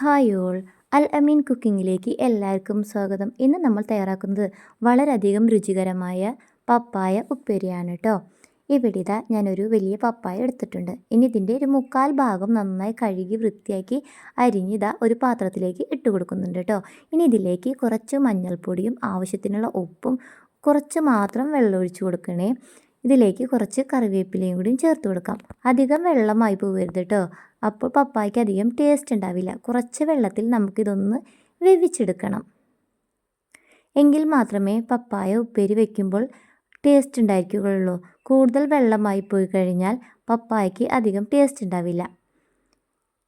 Hi all അൽ അമീൻ കുക്കിങ്ങിലേക്ക് എല്ലാവർക്കും സ്വാഗതം. ഇന്ന് നമ്മൾ തയ്യാറാക്കുന്നത് വളരെയധികം രുചികരമായ പപ്പായ ഉപ്പേരിയാണ് കേട്ടോ ഇവിടെ ഇതാ ഞാനൊരു വലിയ പപ്പായ എടുത്തിട്ടുണ്ട്. ഇനി ഇതിന്റെ ഒരു മുക്കാൽ ഭാഗം നന്നായി കഴുകി വൃത്തിയാക്കി അരിഞ്ഞിതാ ഒരു പാത്രത്തിലേക്ക് ഇട്ട് കൊടുക്കുന്നുണ്ട് കേട്ടോ ഇനി ഇതിലേക്ക് കുറച്ച് മഞ്ഞൾപ്പൊടിയും ആവശ്യത്തിനുള്ള ഉപ്പും കുറച്ച് മാത്രം വെള്ളം കൊടുക്കണേ. ഇതിലേക്ക് കുറച്ച് കറിവേപ്പിലയും കൂടി ചേർത്ത് കൊടുക്കാം. അധികം വെള്ളമായി പോകരുത് കേട്ടോ അപ്പോൾ പപ്പായ്ക്ക് അധികം ടേസ്റ്റ് ഉണ്ടാവില്ല. കുറച്ച് വെള്ളത്തിൽ നമുക്കിതൊന്ന് വേവിച്ചെടുക്കണം. എങ്കിൽ മാത്രമേ പപ്പായ ഉപ്പേരി വയ്ക്കുമ്പോൾ ടേസ്റ്റ് ഉണ്ടായിരിക്കുകയുള്ളൂ. കൂടുതൽ വെള്ളമായി പോയി കഴിഞ്ഞാൽ പപ്പായയ്ക്ക് അധികം ടേസ്റ്റ് ഉണ്ടാവില്ല.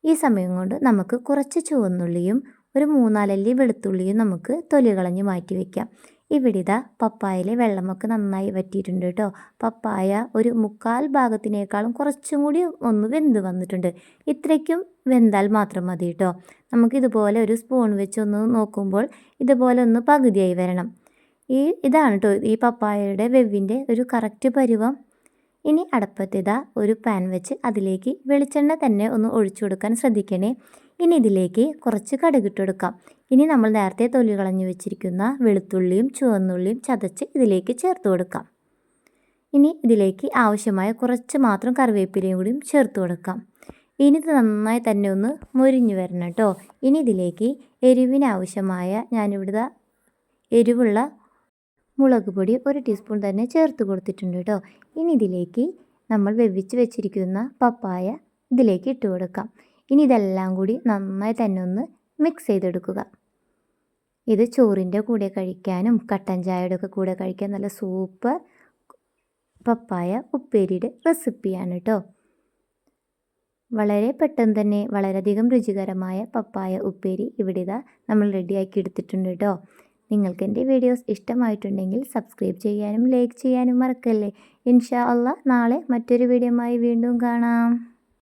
ഈ സമയം കൊണ്ട് നമുക്ക് കുറച്ച് ചുവന്നുള്ളിയും ഒരു മൂന്നാലല്ലി വെളുത്തുള്ളിയും നമുക്ക് തൊലി കളഞ്ഞ് മാറ്റി വയ്ക്കാം ഇവിടെ ഇതാ പപ്പായയിലെ വെള്ളമൊക്കെ നന്നായി വറ്റിയിട്ടുണ്ട് കേട്ടോ. പപ്പായ ഒരു മുക്കാൽ ഭാഗത്തിനേക്കാളും കുറച്ചും കൂടി ഒന്ന് വെന്ത് വന്നിട്ടുണ്ട്. ഇത്രയ്ക്കും വെന്താൽ മാത്രം മതി കേട്ടോ. നമുക്കിതുപോലെ ഒരു സ്പൂൺ വെച്ച് ഒന്ന് നോക്കുമ്പോൾ ഇതുപോലെ ഒന്ന് പകുതിയായി വരണം. ഈ ഇതാണ് കേട്ടോ ഈ പപ്പായയുടെ വെവിന്റെ ഒരു കറക്റ്റ് പരുവം. ഇനി അടപ്പത്തിതാ ഒരു പാൻ വെച്ച് അതിലേക്ക് വെളിച്ചെണ്ണ തന്നെ ഒന്ന് ഒഴിച്ചു കൊടുക്കാൻ ശ്രദ്ധിക്കണേ. ഇനി ഇതിലേക്ക് കുറച്ച് കടുകിട്ട് കൊടുക്കാം. ഇനി നമ്മൾ നേരത്തെ തൊലി കളഞ്ഞു വെച്ചിരിക്കുന്ന വെളുത്തുള്ളിയും ചുവന്നുള്ളിയും ചതച്ച് ഇതിലേക്ക് ചേർത്ത് കൊടുക്കാം. ഇനി ഇതിലേക്ക് ആവശ്യമായ കുറച്ച് മാത്രം കറിവേപ്പിലയും കൂടിയും ചേർത്ത് കൊടുക്കാം. ഇനി ഇത് നന്നായി തന്നെ ഒന്ന് മുരിഞ്ഞു വരണം കേട്ടോ. ഇനി ഇതിലേക്ക് എരിവിനാവശ്യമായ ഞാനിവിടുത്തെ എരിവുള്ള മുളക് പൊടി ഒരു ടീസ്പൂൺ തന്നെ ചേർത്ത് കൊടുത്തിട്ടുണ്ട് കേട്ടോ. ഇനി ഇതിലേക്ക് നമ്മൾ വെവിച്ച് വെച്ചിരിക്കുന്ന പപ്പായ ഇതിലേക്ക് ഇട്ട് കൊടുക്കാം. ഇനി ഇതെല്ലാം കൂടി നന്നായി തന്നെ ഒന്ന് മിക്സ് ചെയ്തെടുക്കുക. ഇത് ചോറിന്റെ കൂടെ കഴിക്കാനും കട്ടൻ ചായയുടെ ഒക്കെ കൂടെ കഴിക്കാൻ നല്ല സൂപ്പർ പപ്പായ ഉപ്പേരിയുടെ റെസിപ്പിയാണ് കേട്ടോ വളരെ പെട്ടെന്ന് തന്നെ വളരെയധികം രുചികരമായ പപ്പായ ഉപ്പേരി ഇവിടെ ഇതാ നമ്മൾ റെഡിയാക്കി എടുത്തിട്ടുണ്ട് കേട്ടോ നിങ്ങൾക്ക് എന്റെ വീഡിയോസ് ഇഷ്ടമായിട്ടുണ്ടെങ്കിൽ സബ്സ്ക്രൈബ് ചെയ്യാനും ലൈക്ക് ചെയ്യാനും മറക്കല്ലേ. ഇൻഷാ അല്ല നാളെ മറ്റൊരു വീഡിയോമായി വീണ്ടും കാണാം.